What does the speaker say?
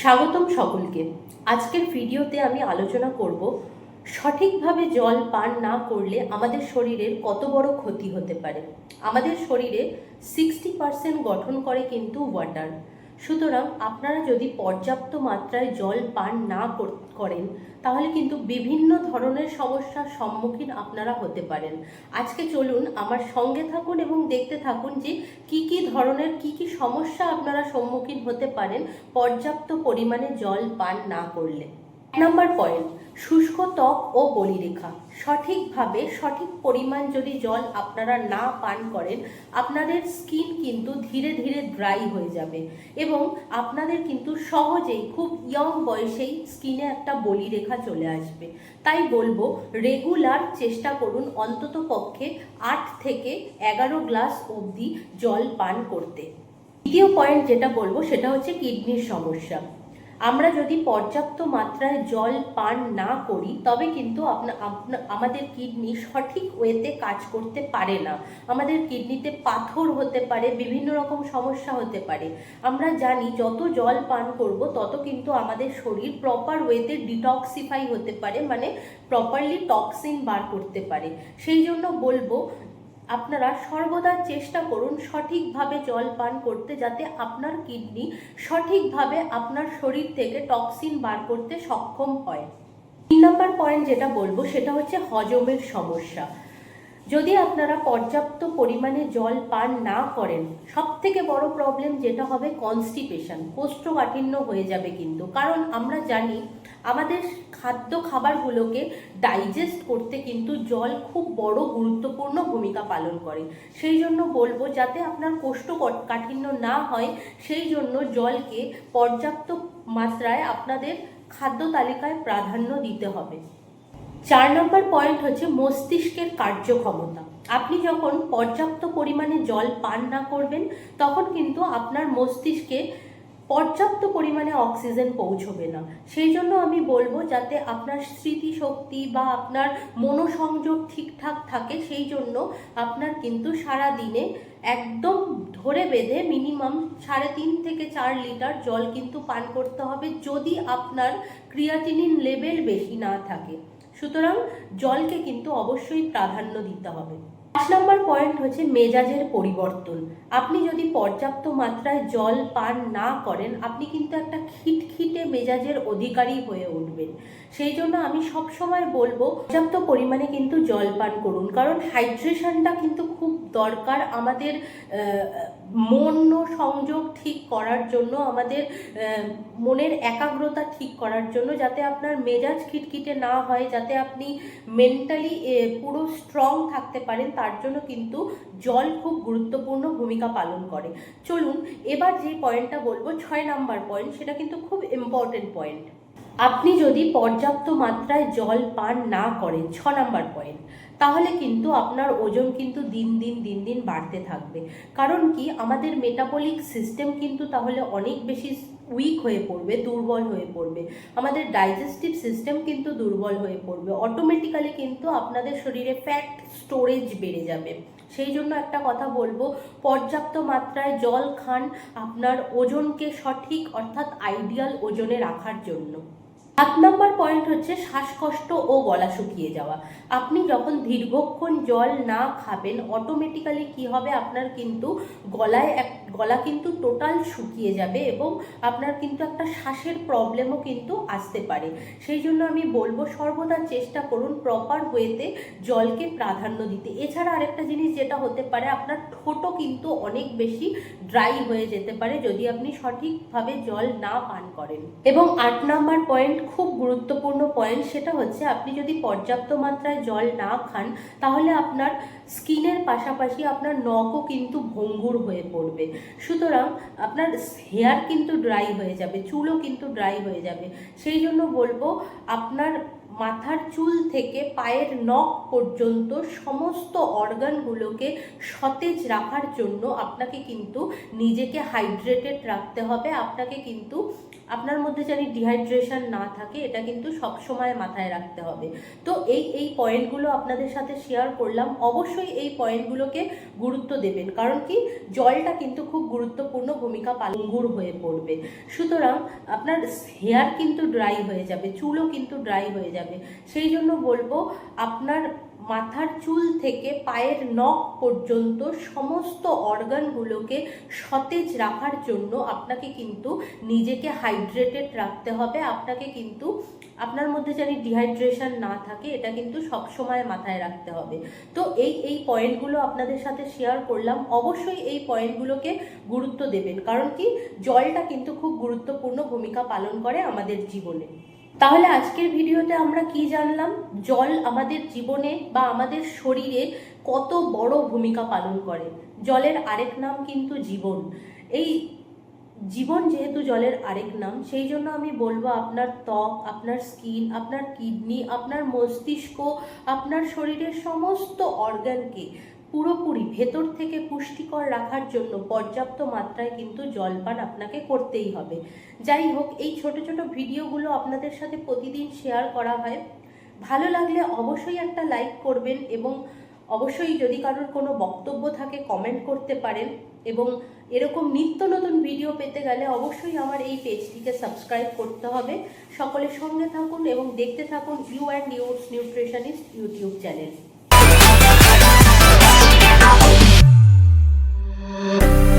স্বাগতম সকলকে। আজকের ভিডিওতে আমি আলোচনা করব সঠিকভাবে জল পান না করলে আমাদের শরীরের কত বড় ক্ষতি হতে পারে। আমাদের শরীরে সিক্সটি পার্সেন্ট গঠন করে কিন্তু ওয়াটার সুতরাং আপনারা যদি পর্যাপ্ত মাত্রায় জল পান না কর- করেন, তাহলে কিন্তু বিভিন্ন ধরনের সমস্যার সম্মুখীন আপনারা হতে পারেন। আজকে চলুন আমার সঙ্গে থাকুন এবং দেখতে থাকুন যে কি কি ধরনের, কি কি সমস্যা আপনারা সম্মুখীন হতে পারেন পর্যাপ্ত পরিমাণে জল পান না করলে। নম্বর পয়েন্ট শুষ্ক ত্বক ও বলিরেখা। সঠিকভাবে সঠিক পরিমাণ যদি জল আপনারা না পান করেন, আপনাদের স্কিন কিন্তু ধীরে ধীরে ড্রাই হয়ে যাবে এবং আপনাদের কিন্তু সহজেই খুব ইয়ং বয়সেই স্কিনে একটা বলিরেখা চলে আসবে। তাই বলব, রেগুলার চেষ্টা করুন অন্তত পক্ষে আট থেকে এগারো গ্লাস অবধি জল পান করতে। দ্বিতীয় পয়েন্ট যেটা বলব, সেটা হচ্ছে কিডনির সমস্যা। আমরা যদি পর্যাপ্ত মাত্রায় জল পান না করি, তবে কিন্তু আপনা আমাদের কিডনি সঠিক ওয়েতে কাজ করতে পারে না। আমাদের কিডনিতে পাথর হতে পারে, বিভিন্ন রকম সমস্যা হতে পারে। আমরা জানি যত জল পান করব, তত কিন্তু আমাদের শরীর প্রপার ওয়েতে ডিটক্সিফাই হতে পারে মানে প্রপারলি টক্সিন বার করতে পারে। সেই জন্য বলব আপনারা সর্বদা চেষ্টা করুন সঠিকভাবে জল পান করতে যাতে আপনার কিডনি সঠিকভাবে আপনার শরীর থেকে টক্সিন বার করতে সক্ষম হয়। তিন নম্বর পয়েন্ট যেটা বলব, সেটা হচ্ছে হজমের সমস্যা। যদি আপনারা পর্যাপ্ত পরিমাণে জল পান না করেন সব থেকে বড় প্রবলেম যেটা হবে কনস্টিপেশন কোষ্ঠকাঠিন্য হয়ে যাবে কিন্তু। কারণ আমরা জানি, আমাদের খাদ্য খাবারগুলোকে ডাইজেস্ট করতে কিন্তু জল খুব বড় গুরুত্বপূর্ণ ভূমিকা পালন করে। সেই জন্য বলব যাতে আপনার কোষ্ঠকাঠিন্য না হয়, সেই জন্য জলকে পর্যাপ্ত মাত্রায় আপনাদের খাদ্য তালিকায় প্রাধান্য দিতে হবে। চার নম্বর পয়েন্ট হচ্ছে মস্তিষ্কের কার্যক্ষমতা। আপনি যখন পর্যাপ্ত পরিমাণে জল পান না করবেন, তখন কিন্তু আপনার মস্তিষ্কে পর্যাপ্ত পরিমাণে অক্সিজেন পৌঁছবে না। সেই জন্য আমি বলব যাতে আপনার স্মৃতিশক্তি বা আপনার মনোসংযোগ ঠিকঠাক থাকে, সেই জন্য আপনার কিন্তু সারা দিনে একদম ধরে বেঁধে মিনিমাম সাড়ে তিন থেকে চার লিটার জল কিন্তু পান করতে হবে যদি আপনার ক্রিয়াটিনিন লেভেল বেশি না থাকে। সুতরাং জলকে কিন্তু অবশ্যই প্রাধান্য দিতে হবে। পাঁচ নম্বর পয়েন্ট হচ্ছে মেজাজের পরিবর্তন। আপনি যদি পর্যাপ্ত মাত্রায় জল পান না করেন, আপনি কিন্তু একটা খিটখিটে মেজাজের অধিকারী হয়ে উঠবেন। সেই জন্য আমি সব সময় বলব, পর্যাপ্ত পরিমাণে কিন্তু জল পান করুন। কারণ হাইড্রেশনটা কিন্তু খুব দরকার আমাদের মন সংযোগ ঠিক করার জন্য, আমাদের মনের একাগ্রতা ঠিক করার জন্য, যাতে আপনার মেজাজ খিটখিটে না হয়, যাতে আপনি মেন্টালি পুরো স্ট্রং থাকতে পারেন, তার জন্য কিন্তু জল খুব গুরুত্বপূর্ণ ভূমিকা পালন করে। চলুন, এবার যে পয়েন্টটা বলব, ছয় নাম্বার পয়েন্ট সেটা কিন্তু খুব ইম্পর্টেন্ট পয়েন্ট আপনি যদি পর্যাপ্ত মাত্রায় জল পান না করেন, ছ নাম্বার পয়েন্ট তাহলে কিন্তু আপনার ওজন কিন্তু দিন দিন দিন দিন বাড়তে থাকবে। কারণ কি? আমাদের মেটাবলিক সিস্টেম কিন্তু তাহলে অনেক বেশি উইক হয়ে পড়বে, দুর্বল হয়ে পড়বে। আমাদের ডাইজেস্টিভ সিস্টেম কিন্তু দুর্বল হয়ে পড়বে। অটোমেটিক্যালি কিন্তু আপনাদের শরীরে ফ্যাট স্টোরেজ বেড়ে যাবে। সেই জন্য একটা কথা বলব, পর্যাপ্ত মাত্রায় জল খান আপনার ওজনকে সঠিক অর্থাৎ আইডিয়াল ওজনে রাখার জন্য। সাত নম্বর পয়েন্ট হচ্ছে শ্বাসকষ্ট ও গলা শুকিয়ে যাওয়া। আপনি যখন দীর্ঘক্ষণ জল না খাবেন অটোমেটিক্যালি কি হবে? আপনার কিন্তু গলায় এক গলা কিন্তু টোটাল শুকিয়ে যাবে এবং আপনার কিন্তু একটা শ্বাসের প্রবলেমও কিন্তু আসতে পারে। সেই জন্য আমি বলব সর্বদা চেষ্টা করুন প্রপার ওয়েতে জলকে প্রাধান্য দিতে। এছাড়া আরেকটা জিনিস যেটা হতে পারে, আপনার ঠোঁটও কিন্তু অনেক বেশি ড্রাই হয়ে যেতে পারে যদি আপনি সঠিকভাবে জল না পান করেন। এবং আট নাম্বার পয়েন্ট খুব গুরুত্বপূর্ণ পয়েন্ট সেটা হচ্ছে আপনি যদি পর্যাপ্ত মাত্রায় জল না খান, তাহলে আপনার স্কিনের পাশাপাশি আপনার নখও কিন্তু ভঙ্গুর হয়ে পড়বে। সুতরাং আপনার হেয়ার কিন্তু ড্রাই হয়ে যাবে, চুলও কিন্তু ড্রাই হয়ে যাবে। সেই জন্য বলব, আপনার মাথার চুল থেকে পায়ের নখ পর্যন্ত সমস্ত অর্গানগুলোকে সতেজ রাখার জন্য আপনাকে কিন্তু নিজেকে হাইড্রেটেড রাখতে হবে। আপনাকে কিন্তু আপনার মধ্যে জানি ডিহাইড্রেশন না থাকে, এটা কিন্তু সব সময় মাথায় রাখতে হবে। তো এই এই পয়েন্টগুলো আপনাদের সাথে শেয়ার করলাম। অবশ্যই এই পয়েন্টগুলোকে গুরুত্ব দেবেন, কারণ কি? জলটা কিন্তু খুব গুরুত্বপূর্ণ ভূমিকা পালন হয়ে পড়বে। সুতরাং আপনার হেয়ার কিন্তু ড্রাই হয়ে যাবে, চুলও কিন্তু ড্রাই হয়ে যাবে। সেই জন্য বলব, আপনার মাথার চুল থেকে পায়ের নখ পর্যন্ত সমস্ত অর্গানগুলোকে সতেজ রাখার জন্য আপনাকে কিন্তু নিজেকে হাইড্রেটেড রাখতে হবে। আপনাকে কিন্তু আপনার মধ্যে জানি ডিহাইড্রেশন না থাকে, এটা কিন্তু সব সময় মাথায় রাখতে হবে। তো এই এই পয়েন্টগুলো আপনাদের সাথে শেয়ার করলাম। অবশ্যই এই পয়েন্টগুলোকে গুরুত্ব দেবেন। কারণ কি? জলটা কিন্তু খুব গুরুত্বপূর্ণ ভূমিকা পালন করে আমাদের জীবনে। তাহলে আজকের ভিডিওতে আমরা কি জানলাম? জল আমাদের জীবনে বা আমাদের শরীরে কত বড় ভূমিকা পালন করে। জলের আরেক নাম কিন্তু জীবন। এই জীবন যেহেতু জলের আরেক নাম, সেই জন্য আমি বলব আপনার ত্বক, আপনার স্কিন, আপনার কিডনি, আপনার মস্তিষ্ক, আপনার শরীরের সমস্ত অর্গানকে পুরোপুরি ভেতর থেকে পুষ্টিকর রাখার জন্য পর্যাপ্ত মাত্রায় কিন্তু জলপান আপনাকে করতেই হবে। যাই হোক, এই ছোট ছোট ভিডিওগুলো আপনাদের সাথে প্রতিদিন শেয়ার করা হয়। ভালো লাগলে অবশ্যই একটা লাইক করবেন এবং অবশ্যই যদি কারোর কোনো বক্তব্য থাকে কমেন্ট করতে পারেন এবং এরকম নিত্য নতুন ভিডিও পেতে গেলে অবশ্যই আমার এই পেজটিকে সাবস্ক্রাইব করতে হবে। সকলের সঙ্গে থাকুন এবং দেখতে থাকুন you and yours nutritionist YouTube channel 음.